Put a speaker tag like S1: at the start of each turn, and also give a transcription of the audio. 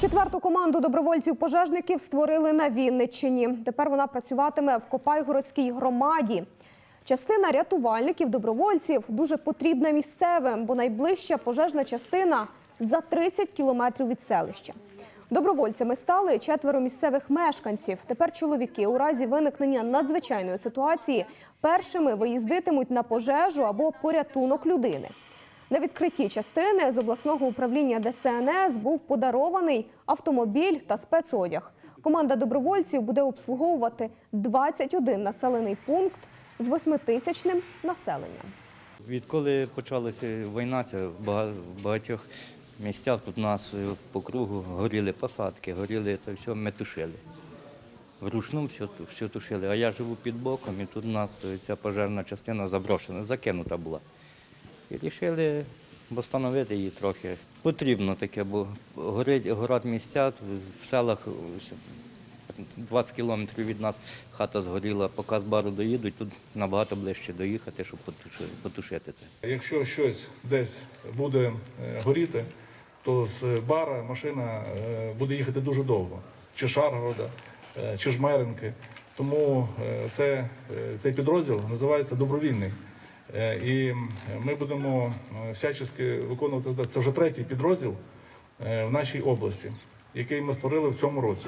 S1: Четверту команду добровольців-пожежників створили на Вінниччині. Тепер вона працюватиме в Копайгородській громаді. Частина рятувальників, добровольців дуже потрібна місцевим, бо найближча пожежна частина за 30 кілометрів від селища. Добровольцями стали четверо місцевих мешканців. Тепер чоловіки у разі виникнення надзвичайної ситуації першими виїздитимуть на пожежу або порятунок людини. На відкритті частини з обласного управління ДСНС був подарований автомобіль та спецодяг. Команда добровольців буде обслуговувати 21 населений пункт з 8-тисячним населенням.
S2: Відколи почалася війна, це в багатьох місцях тут у нас е, по кругу горіли посадки, горіли це все, ми тушили. Вручну все, все тушили. А я живу під боком, і тут у нас е, ця пожежна частина заброшена, закинута була. І вирішили встановити її трохи. Потрібно таке, бо горить, горять місця в селах. 20 кілометрів від нас хата згоріла, поки з бару доїдуть, тут набагато ближче доїхати, щоб потушити, це.
S3: Якщо щось десь буде е, горіти, то з бара машина е, буде їхати дуже довго, чи Шаргорода, е, чи Жмеренки. Тому це, цей підрозділ називається добровільний. Е, І ми будемо е, всячески виконувати це вже третій підрозділ е, в нашій області, який ми створили в цьому році.